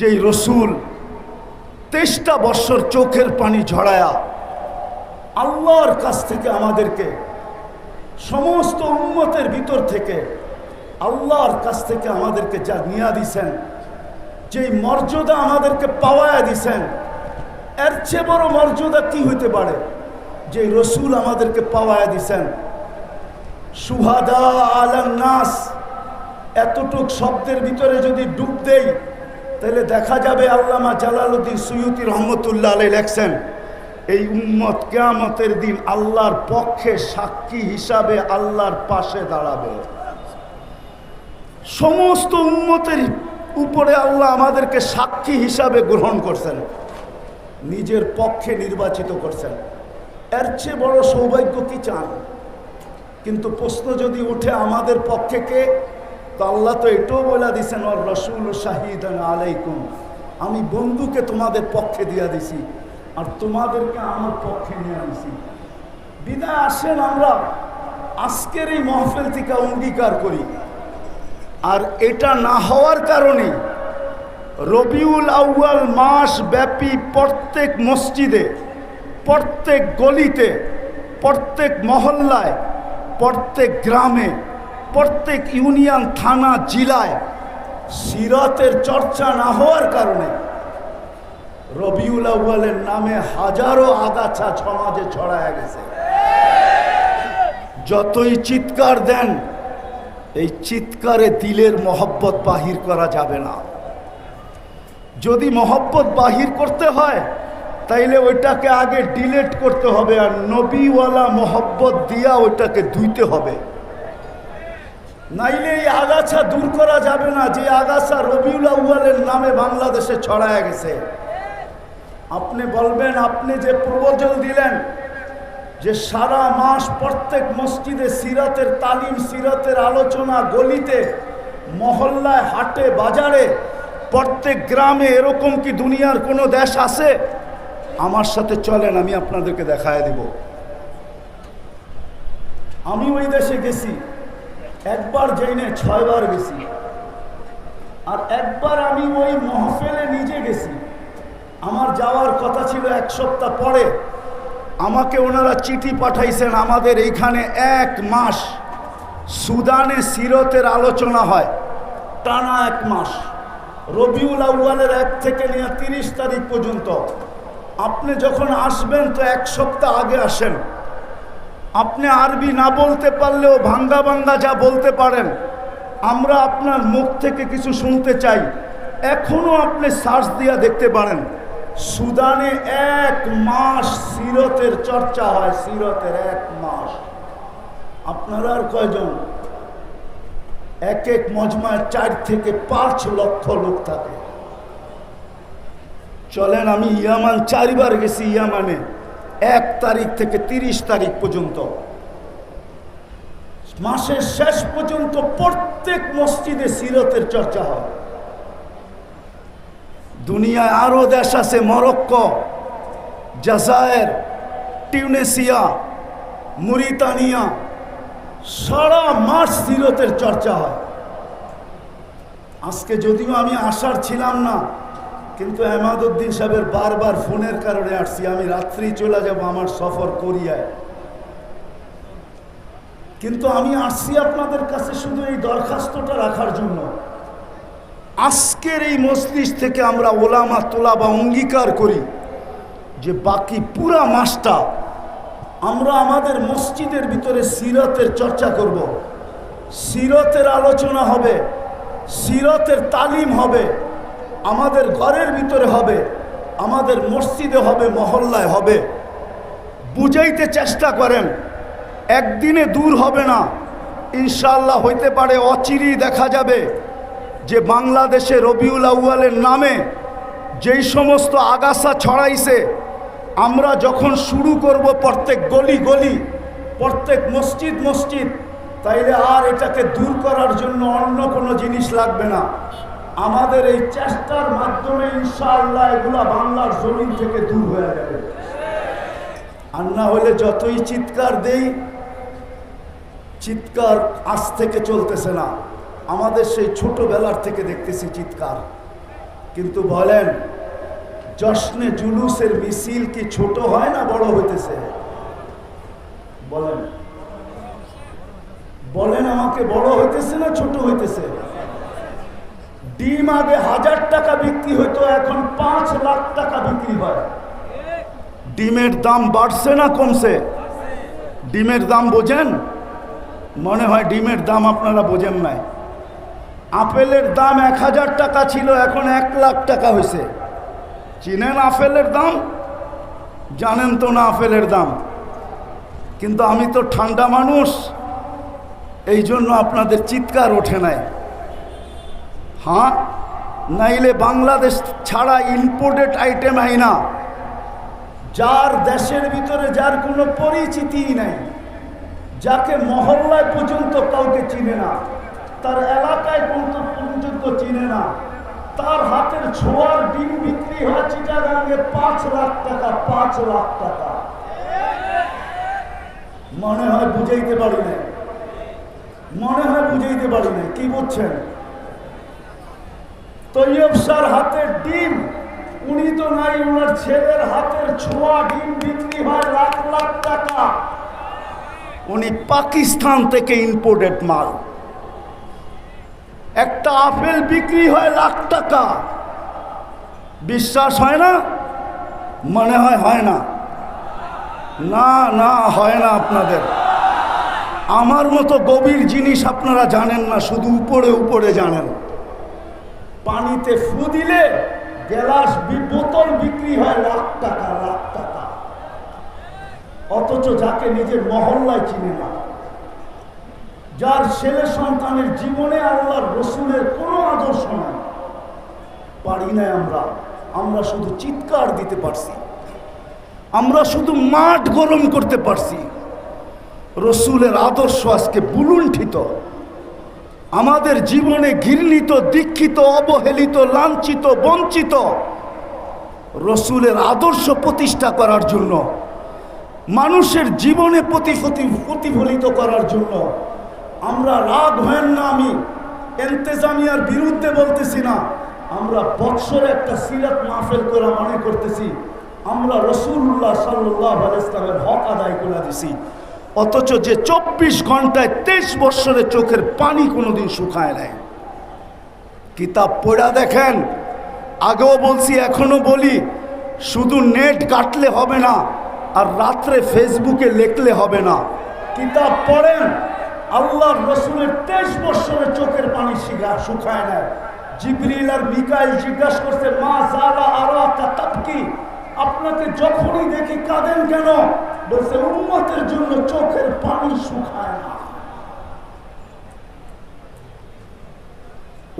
যেই রসুল তেইশটা বৎসর চোখের পানি ঝরায়া আল্লাহর কাছ থেকে আমাদেরকে সমস্ত উন্মতের ভিতর থেকে আল্লাহর কাছ থেকে আমাদেরকে যা নিয়া দিছেন, যেই মর্যাদা আমাদেরকে পাওয়ায়া দিছেন, এর চেয়ে বড় মর্যাদা কি হইতে পারে? যে রসুল আমাদেরকে পাওয়ায়া দিছেন, সুহাদা আলাম নাস, এতটুক শব্দের ভিতরে যদি ডুব দেই তাহলে দেখা যাবে আল্লামা জালালুদ্দিন সৈয়দি রহমতুল্লাহ আলাই লেখছেন, এই উম্মত কেয়ামতের দিন আল্লাহর পক্ষে সাক্ষী হিসাবে আল্লাহর পাশে দাঁড়াবে। সমস্ত উম্মতের উপরে আল্লাহ আমাদেরকে সাক্ষী হিসাবে গ্রহণ করছেন, নিজের পক্ষে নির্বাচিত করছেন। এর চেয়ে বড় সৌভাগ্য কি চান? কিন্তু প্রশ্ন যদি উঠে, আমাদের পক্ষে কে? তো আল্লাহ তো এটাও বলে দিছেন ওর রসুল শাহিদ আলাইকুম। আমি বন্ধুকে তোমাদের পক্ষে দিয়া দিছি, আর তোমাদেরকে আমার পক্ষে নিয়ে আনছি। বিদায় আসেন আমরা। আজকের এই মহফিল থেকে অঙ্গীকার করি। আর এটা না হওয়ার কারণে রবিউল আউয়াল মাস ব্যাপী প্রত্যেক মসজিদে, প্রত্যেক গলিতে, প্রত্যেক মহল্লায়, প্রত্যেক গ্রামে প্রত্যেক ইউনিয়ন, থানা, জেলায় সিরাতের চর্চা না হওয়ার কারণে রবিউল আউ্বালের নামে হাজারো আগাছা সমাজে ছড়ায় গেছে। যতই চিৎকার দেন, এই চিৎকারে দিলের মহব্বত বাহির করা যাবে না। যদি মহব্বত বাহির করতে হয়, তাইলে ওইটাকে আগে ডিলেট করতে হবে আর নবীওয়ালা মহব্বত দিয়া ওইটাকে ধুইতে হবে। নাইলে এই আগাছা দূর করা যাবে না, যে আগাছা রবিউল আউ্বালের নামে বাংলাদেশে ছড়ায় গেছে। আপনি বলবেন, আপনি যে প্রবচন দিলেন, যে সারা মাস প্রত্যেক মসজিদে সিরাতের তালিম, সিরাতের আলোচনা, গলিতে, মহল্লায়, হাটে, বাজারে, প্রত্যেক গ্রামে এরকম কি দুনিয়ার কোনো দেশ আছে? আমার সাথে চলেন, আমি আপনাদেরকে দেখায় দিব। আমি ওই দেশে গেছি। একবার যাইনে ছয়বার গেছি। আর একবার আমি ওই মহফেলে নিজে গেছি। আমার যাওয়ার কথা ছিল এক সপ্তাহ পরে। আমাকে ওনারা চিঠি পাঠাইছেন, আমাদের এইখানে এক মাস সুদানে সিরতের আলোচনা হয়। টানা এক মাস। রবিউল আউ্বালের এক থেকে নিয়ে তিরিশ তারিখ পর্যন্ত। আপনি যখন আসবেন তো এক সপ্তাহ আগে আসেন। আপনি আরবি না বলতে পারলেও ভাঙ্গা ভাঙ্গা যা বলতে পারেন, আমরা আপনার মুখ থেকে কিছু শুনতে চাই। এখনও আপনি সার্চ দিয়া দেখতে পারেন। সুদানে এক মাস সিরতের চর্চা হয়, সিরতের এক মাস। আপনারা আর কয়জন? এক এক মজমায় চার থেকে পাঁচ লক্ষ লোক থাকে। চলেন, আমি ইয়ামান চারবার গেছি ইয়ামানে। এক তারিখ থেকে তিরিশ তারিখ পর্যন্ত। মাসের শেষ পর্যন্ত প্রত্যেক মসজিদে সিরতের চর্চা হয়। দুনিয়ায় আরও দেশ আছে, মরক্কো, জাজায়ের টিউনেসিয়া মুরিতানিয়া। সারা মাস সিরতের চর্চা হয়। আজকে যদিও আমি আসার ছিলাম না কিন্তু এমাদুদ্দিন সাহেবের বারবার ফোনের কারণে আসছি, আমি রাত্রি চলে যাব আমার সফর করিয়ায় কিন্তু আমি আসছি আপনাদের কাছে শুধু এই দরখাস্তটা রাখার জন্য আজকের এই মসজিদ থেকে আমরা ওলামা তোলা বা অঙ্গীকার করি যে বাকি পুরা মাসটা আমরা আমাদের মসজিদের ভিতরে সিরতের চর্চা করব। সিরতের আলোচনা হবে, সিরতের তালিম হবে আমাদের ঘরের ভিতরে হবে, আমাদের মসজিদে হবে, মহল্লায় হবে। বুঝাইতে চেষ্টা করেন, একদিনে দূর হবে না। ইনশাল্লাহ হইতে পারে অচিরেই দেখা যাবে যে বাংলাদেশে রবিউল আউয়ালের নামে যেই সমস্ত আগাছা ছড়াইছে, আমরা যখন শুরু করব প্রত্যেক গলি গলি, প্রত্যেক মসজিদ মসজিদ, তাইলে আর এটাকে দূর করার জন্য অন্য কোনো জিনিস লাগবে না। আমাদের এই চেষ্টার মাধ্যমে ইনশাআল্লাহ এগুলা বাংলার জমিন থেকে দূর হয়ে যাবে। আর না হলে যতই চিৎকার দেই, চিৎকার আজ থেকে চলতেছে না। আমাদের সেই ছোটবেলার থেকে দেখতেছি চিৎকার। কিন্তু বলেন, জশ্নে জুলুসের মিছিল কি ছোট হয় না বড় হইতেছে? বলেন। বলেন আমাকে বড় হইতেছে না ছোট হইতেছে? ডিম আগে হাজার টাকা বিক্রি হইতো, এখন পাঁচ লাখ টাকা বিক্রি হয়। ডিমের দাম বাড়ছে না কমছে? ডিমের দাম বোঝেন? মনে হয় ডিমের দাম আপনারা বোঝেন নাই। আপেলের দাম এক হাজার টাকা ছিল, এখন এক লাখ টাকা হয়েছে চিনেন আপেলের দাম? জানেন তো না আপেলের দাম? কিন্তু আমি তো ঠান্ডা মানুষ এই জন্য আপনাদের চিৎকার ওঠে নাই। হ্যাঁ? নাইলে বাংলাদেশ ছাড়া ইম্পোর্টেড আইটেম হয় না। যার দেশের ভিতরে যার কোনো পরিচিতিই নাই, যাকে মহল্লায় পর্যন্ত কাউকে চিনে না, তার এলাকায় পর্যন্ত চিনে না, তার হাতের ছোঁয়ার ডিম বিক্রি হয় চিটাগাঙ্গে পাঁচ লাখ টাকা, পাঁচ লাখ টাকা। মনে হয় বুঝাইতে পারি না মনে হয় বুঝাইতে পারি না কি বুঝছেন? তৈয়ব স্যার হাতের ডিম, উনি তো নাই, ওনার ছেলের হাতের ছোঁয়া ডিম বিক্রি হয় লাখ লাখ টাকা। উনি পাকিস্তান থেকে ইম্পোর্টেড মাল। একটা আপেল বিক্রি হয় লাখ টাকা। বিশ্বাস হয় না? মনে হয় হয় না। না না, হয় না আপনাদের। আমার মতো গভীর জিনিস আপনারা জানেন না, শুধু উপরে উপরে জানেন। পানিতে ফু দিলে গ্লাস বি- বোতল বিক্রি হয় লাখ টাকা লাখ টাকা। অথচ যাকে নিজের মহল্লায় চিনে না। যার ছেলে সন্তানের জীবনে আল্লাহর রসুলের কোনো আদর্শ নাই। পারি নাই আমরা। আমরা শুধু চিৎকার দিতে পারছি। আমরা শুধু মাঠ গরম করতে পারছি। রসুলের আদর্শ আজকে বুলুণ্ঠিত। আমাদের জীবনে ঘৃণিত, দীক্ষিত, অবহেলিত, লাঞ্ছিত, বঞ্চিত রসুলের আদর্শ প্রতিষ্ঠা করার জন্য, মানুষের জীবনে প্রতিফতি, প্রতিফলিত করার জন্য আমরা রাগ হেন না আমি এন্তেজামিয়ার বিরুদ্ধে বলতেছি না। আমরা বৎসরে একটা সিরাত মাহফেল করে মনে করতেছি। আমরা রসুল্লাহ সাল্লাহ ইসলামের হক আদায় করে দিছি। অথচ যে চব্বিশ ঘন্টায় তেইশ বৎসরে চোখের পানি কোনোদিন শুকায় নেয় কিতাব পড়া দেখেন, আগেও বলছি এখনও বলি, শুধু নেট কাটলে হবে না, আর রাত্রে ফেসবুকে লেখলে হবে না। কিতাব পড়েন, আল্লাহর রসুলের তেইশ বৎসরের চোখের পানি শুকায় নেয় জিবরিল আর মিকাইল জিজ্ঞাসা করছে, মা জালা আরা কি আপনাকে যখনই দেখি কাঁদেন কেন? বলছে উন্মতের জন্য চোখের পানি শুকায় না।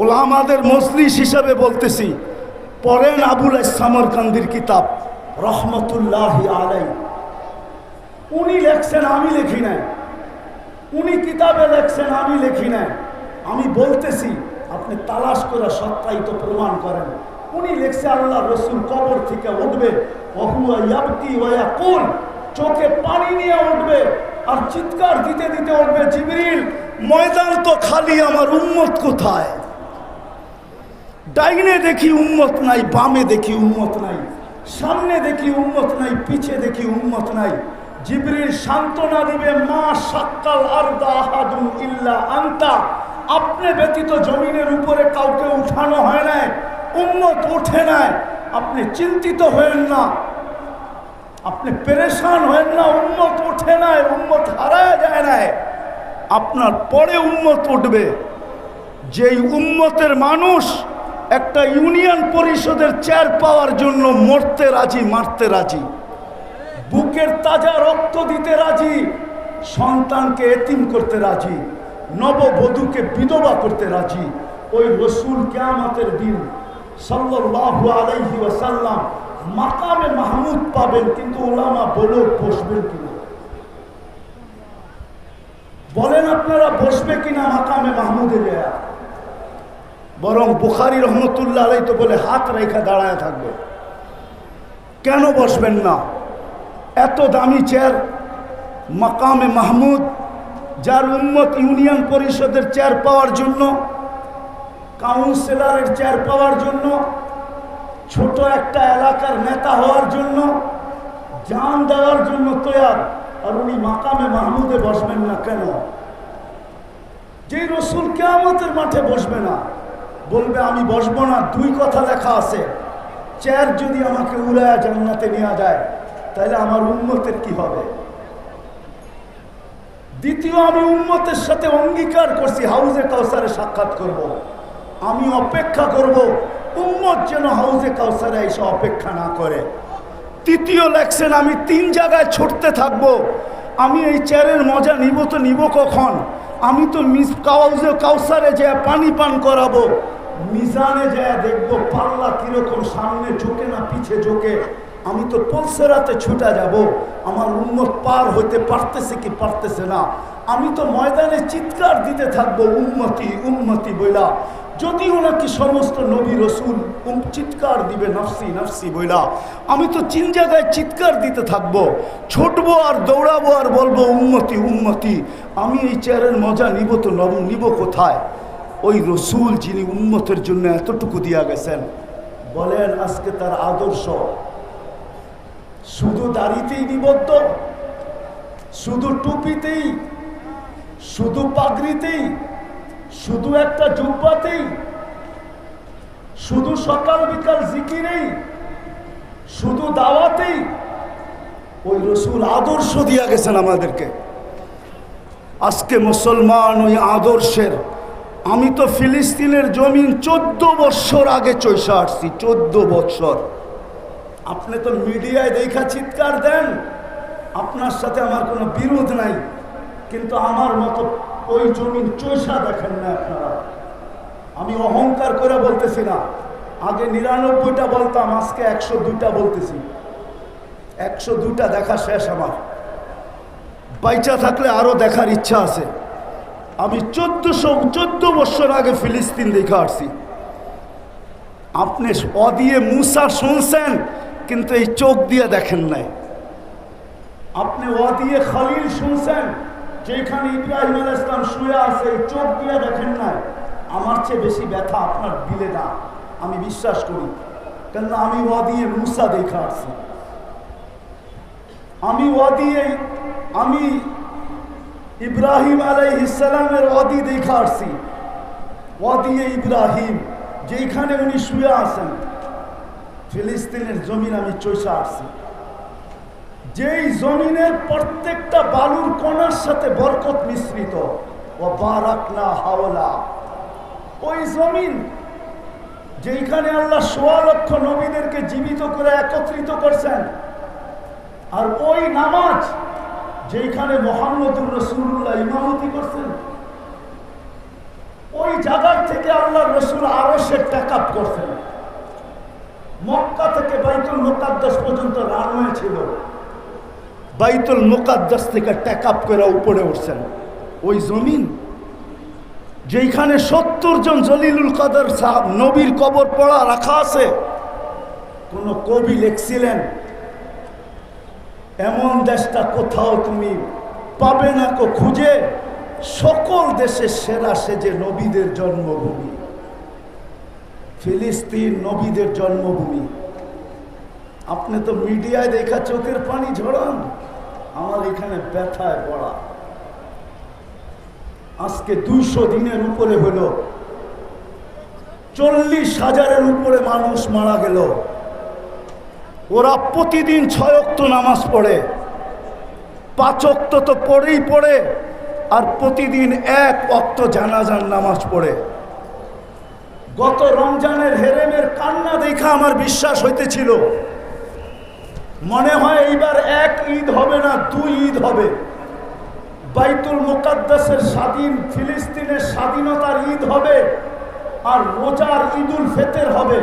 ওলামাদের মজলিস হিসাবে বলতেছি, পড়েন আবুল সামরকান্দির কিতাব, রহমতুল্লাহ আলাই উনি লেখছেন, আমি লিখি নাই। উনি কিতাবে লেখছেন, আমি লিখি নাই। আমি বলতেছি, আপনি তালাশ করে সত্যায়িত প্রমাণ করেন। উনি লেখছে আল্লাহ রসুল কবর থেকে উঠবে অহুয়া ইয়াবতি ওয়া কোন চোখে পানি নিয়ে উঠবে আর চিৎকার দিতে দিতে উঠবে, জিবরিল, ময়দান তো খালি, আমার উম্মত কোথায়? ডাইনে দেখি উন্মত নাই, বামে দেখি উন্মত নাই, সামনে দেখি উন্মত নাই, পিছে দেখি উন্মত নাই। জিবরিল সান্ত্বনা দিবে, মা সাক্কাল আর দাহাদুন ইল্লা আন্তা। আপনি ব্যতীত জমিনের উপরে কাউকে উঠানো হয় নাই উন্মত ওঠে নাই। আপনি চিন্তিত হয়েন না। আপনি পেরেশান হয়েন না উন্মত ওঠে নাই উন্মত হারায় যায় নাই আপনার পরে উন্মত উঠবে। যেই উন্মতের মানুষ একটা ইউনিয়ন পরিষদের চেয়ার পাওয়ার জন্য মরতে রাজি, মারতে রাজি, বুকের তাজা রক্ত দিতে রাজি, সন্তানকে এতিম করতে রাজি, নববধূকে বিধবা করতে রাজি, ওই রসুল কেয়ামতের দিন সাল্লাল্লাহু আলাইহি ওয়াসাল্লাম মাকামে মাহমুদ পাবেন, কিন্তু ওলামা বলেও বসবেন কিনা। বলেন আপনারা বসবে কিনা মাকামে মাহমুদে দেয়া বরং বুখারি রহমতুল্লাহ আলাই তো বলে, হাত রেখা দাঁড়ায় থাকবে। কেন বসবেন না? এত দামি চেয়ার মাকামে মাহমুদ, যার উন্মত ইউনিয়ন পরিষদের চেয়ার পাওয়ার জন্য, কাউন্সিলরের চেয়ার পাওয়ার জন্য ছোট একটা এলাকার নেতা হওয়ার জন্য, জান দেওয়ার জন্য তৈয়ার। আর উনি মাকামে মাহমুদে বসবেন না কেন? যে রসুল কেয়ামতের মাঠে বসবে না, বলবে, আমি বসবো না, দুই কথা লেখা আছে। চেয়ার যদি আমাকে উড়ায়া জান্নাতে নেওয়া যায় তাহলে আমার উন্মতের কি হবে? দ্বিতীয়, আমি উন্মতের সাথে অঙ্গীকার করছি, হাউজে কাউসারে সাক্ষাৎ করব। আমি অপেক্ষা করব উম্মত যেন হাউজে কাউসারে এসে অপেক্ষা না করে। তৃতীয় লেখছেন আমি তিন জায়গায় ছুটতে থাকব। আমি এই চেয়ারের মজা নিব তো নিব কখন? আমি তো মিস কাউজে কাউসারে যে পানি পান করাবো। মিজানে যায় দেখব পাল্লা কীরকম সামনে ঝুঁকে না পিছে ঝুঁকে। আমি তো পলসেরাতে ছুটা যাব। আমার উন্মত পার হইতে পারতেছে কি পারতেছে না। আমি তো ময়দানে চিৎকার দিতে থাকব উন্মতি উন্মতি বইলা। যদি ওনাকে সমস্ত নবী রসুল চিৎকার দিবে, নফসি নফসি বইলা, আমি তো চিন জায়গায় চিৎকার দিতে থাকব, ছুটবো আর দৌড়াবো আর বলব উন্মতি উন্মতি আমি এই চেয়ারের মজা নিব তো নব, নিব কোথায়? ওই রসুল যিনি উন্মতের জন্য এতটুকু দিয়া গেছেন, বলেন আজকে তার আদর্শ। শুধু দাড়িতেই নিবদ্ধ, শুধু টুপিতেই, শুধু পাগড়িতেই শুধু একটা জুব্বাতেই শুধু সকাল বিকাল জিকিরেই শুধু দাওয়াতেই ওই রসুল আদর্শ দিয়া গেছেন আমাদেরকে। আজকে মুসলমান ওই আদর্শের, আমি তো ফিলিস্তিনের জমিন চোদ্দ বৎসর আগে চৈসা আসছি, চোদ্দ বৎসর। আপনি তো মিডিয়ায় দেখা চিৎকার দেন, আপনার সাথে আমার কোনো বিরোধ নাই, কিন্তু আমার মতো ওই জমির চৈসা দেখেন না আপনারা। আমি অহংকার করে বলতেছি না। আগে নিরানব্বইটা বলতাম, আজকে একশো দুইটা বলতেছি। একশো দুইটা দেখা শেষ আমার। বাইচা থাকলে আরও দেখার ইচ্ছা আছে। আমি চোদ্দশো, চোদ্দ বছর আগে ফিলিস্তিন দেখে আসছি। আপনি অদিয়ে মুসা শুনছেন, কিন্তু এই চোখ দিয়ে দেখেন নাই। আপনি অদিয়ে খালিল শুনছেন যেখানে ইব্রাহিম আল ইসলাম শুয়ে আছে চোখ দিয়ে দেখেন নাই। আমার চেয়ে বেশি ব্যথা আপনার দিলে না, আমি বিশ্বাস করি। কেননা আমি অদিয়ে মুসা দেখে আসছি আমি অদিয়ে আমি ইব্রাহিম আলাই ইসালামের অদি দেখা আসছি ওয়াদিয়ে ইব্রাহিম যেখানে উনি শুয়ে আছেন, ফিলিস্তিনের জমিন আমি চৈসা আসছি যেই জমিনের প্রত্যেকটা বালুর কণার সাথে বরকত মিশ্রিত ও হাওলা। ওই জমিন যেখানে আল্লাহ সোয়া লক্ষ নবীদেরকে জীবিত করে একত্রিত করছেন, আর ওই নামাজ যেখানে মোহাম্মদুর রসুল্লাহ ইমামতি করছেন, ওই জায়গার থেকে আল্লাহ রসুল আরও সে ট্যাক করছেন। মক্কা থেকে বাইতুল মোকাদ্দাস পর্যন্ত রানওয়ে ছিল। বাইতুল মোকাদ্দাস থেকে ট্যাক আপ করে উপরে উঠছেন। ওই জমিন যেখানে সত্তর জন জলিলুল কাদের সাহাব নবীর কবর পড়া রাখা আছে, কোন কবি লিখছিলেন, এমন দেশটা কোথাও তুমি পাবে না কো খুঁজে, সকল দেশের সেরা সেজে নবীদের জন্মভূমি। ফিলিস্তিন নবীদের জন্মভূমি। আপনি তো মিডিয়ায় দেখা চোখের পানি ঝরান। আমার এখানে ব্যথায় পড়া আজকে দুইশো দিনের উপরে হলো। চল্লিশ হাজারের উপরে মানুষ মারা গেল। ওরা প্রতিদিন ছয় অক্ত নামাজ পড়ে। পাঁচ অক্ত তো পড়েই পড়ে, আর প্রতিদিন এক অক্ত জানাজান নামাজ পড়ে। গত রমজানের হেরেমের কান্না দেখা আমার বিশ্বাস হইতেছিল। মনে হয় এইবার এক ঈদ হবে না দুই ঈদ হবে। বাইতুল মুকাদ্দাসের স্বাধীন ফিলিস্তিনের স্বাধীনতার ঈদ হবে আর রোজার ঈদুল ফেতের হবে।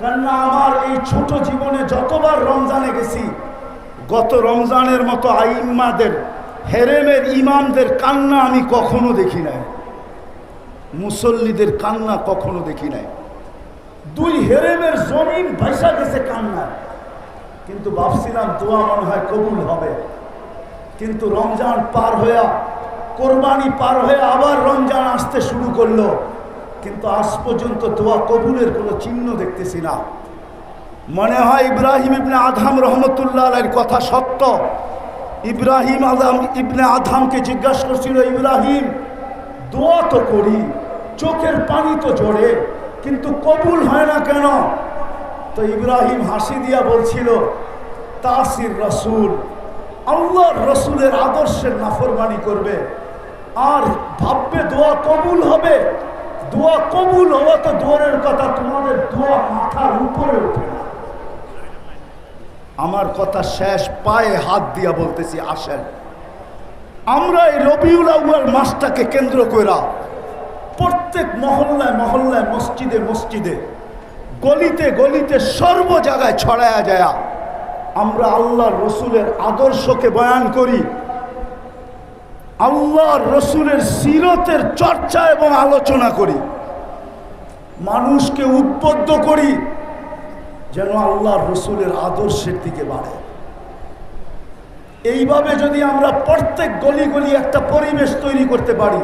কেননা আমার এই ছোট জীবনে যতবার রমজানে গেছি, গত রমজানের মতো আইম্মাদের হেরেমের ইমামদের কান্না আমি কখনো দেখি নাই। মুসল্লিদের কান্না কখনো দেখি নাই। দুই হেরেমের জমিন ভাইসা গেছে কান্নায়। কিন্তু ভাবছিলাম দোয়া মনে হয় কবুল হবে। কিন্তু রমজান পার হইয়া, কোরবানি পার হয়ে আবার রমজান আসতে শুরু করল। কিন্তু আজ পর্যন্ত দোয়া কবুলের কোনো চিহ্ন দেখতেছি না। মনে হয় ইব্রাহিম ইবনে আধাম রহমতুল্লাহ কথা সত্য। ইব্রাহিম আদম ইবনে আধামকে জিজ্ঞাসা করছিল, ইব্রাহিম, দোয়া তো করি, চোখের পানি তো জড়ে কিন্তু কবুল হয় না কেন? তো ইব্রাহিম হাসি দিয়া বলছিল, তাসির রসুল, আল্লাহর রসুলের আদর্শের নাফরমানি করবে। আর ভাববে দোয়া কবুল হবে। দোয়া কবুল হওয়া তো দোয়ারের কথা, তোমাদের দোয়া মাথার উপরে ওঠে না। আমার কথা শেষ, পায়ে হাত দিয়া বলতেছি, আসেন। আমরা এই রবিউল আউয়াল মাসটাকে কেন্দ্র করা প্রত্যেক মহল্লায় মহল্লায় মসজিদে মসজিদে গলিতে গলিতে সর্ব জায়গায় ছড়ায়া যায়। আমরা আল্লাহর রসুলের আদর্শকে বয়ান করি। আল্লাহর রসুলের সিরতের চর্চা এবং আলোচনা করি। মানুষকে উদ্বুদ্ধ করি যেন আল্লাহর রসুলের আদর্শের দিকে বাড়ে। এইভাবে যদি আমরা প্রত্যেক গলি গলি একটা পরিবেশ তৈরি করতে পারি,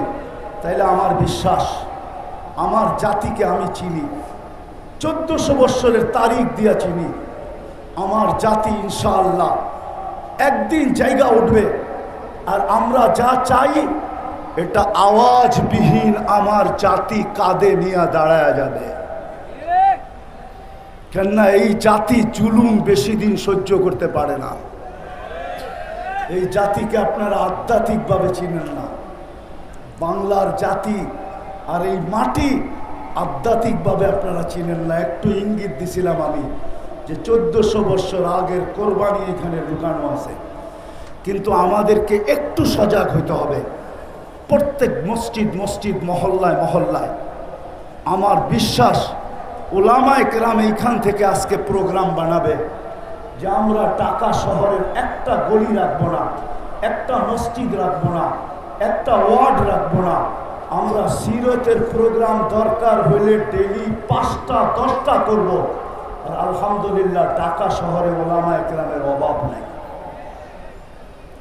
তাহলে আমার বিশ্বাস, আমার জাতিকে আমি চিনি। চোদ্দশো বৎসরের তারিখ দিয়া চিনি আমার জাতি ইনশাআল্লাহ একদিন জায়গা উঠবে আর আমরা যা চাই, এটা আওয়াজবিহীন আমার জাতি কাঁদে নিয়ে দাঁড়ায় যাবে। কেননা এই জাতি জুলুম বেশি দিন সহ্য করতে পারে না। এই জাতিকে আপনারা আধ্যাত্মিকভাবে চিনেন না। বাংলার জাতি আর এই মাটি আধ্যাত্মিকভাবে আপনারা চিনেন না, একটু ইঙ্গিত দিছিলাম আমি যে চোদ্দশো বৎসর আগের কোরবানি এখানে ঢুকানো আছে। কিন্তু আমাদেরকে একটু সজাগ হইতে হবে। প্রত্যেক মসজিদ মসজিদ, মহল্লায় মহল্লায়। আমার বিশ্বাস ওলামায় কেরাম এইখান থেকে আজকে প্রোগ্রাম বানাবে যে আমরা টাকা শহরের একটা গলি রাখব না, একটা মসজিদ রাখব না, একটা ওয়ার্ড রাখব না আমরা সিরতের প্রোগ্রাম দরকার হলে ডেলি পাঁচটা, দশটা করব। আর আলহামদুলিল্লাহ ঢাকা শহরে ওলামা একরামের অভাব নাই।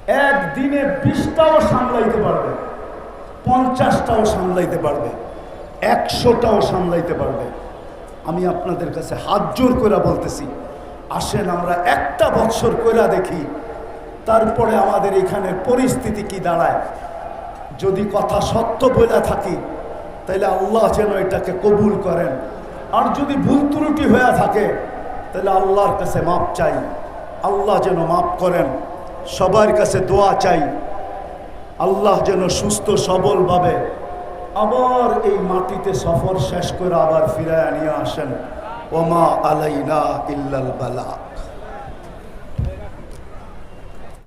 একদিনে বিশটাও সামলাইতে পারবে। পঞ্চাশটাও সামলাইতে পারবে। একশোটাও সামলাইতে পারবে। আমি আপনাদের কাছে হাত জোর করে বলতেছি, আসেন আমরা একটা বৎসর কইরা দেখি, তারপরে আমাদের এখানে পরিস্থিতি কি দাঁড়ায়। যদি কথা সত্য বলে থাকি তাহলে আল্লাহ যেন এটাকে কবুল করেন। আর যদি ভুল ত্রুটি হয়ে থাকে তাহলে আল্লাহর কাছে মাপ চাই। আল্লাহ যেন মাপ করেন। সবার কাছে দোয়া চাই। আল্লাহ যেন সুস্থ, সবলভাবে আবার এই মাটিতে সফর শেষ করে আবার ফিরায় নিয়ে আসেন। ওমা আলাইনা ইল্লাল বালা।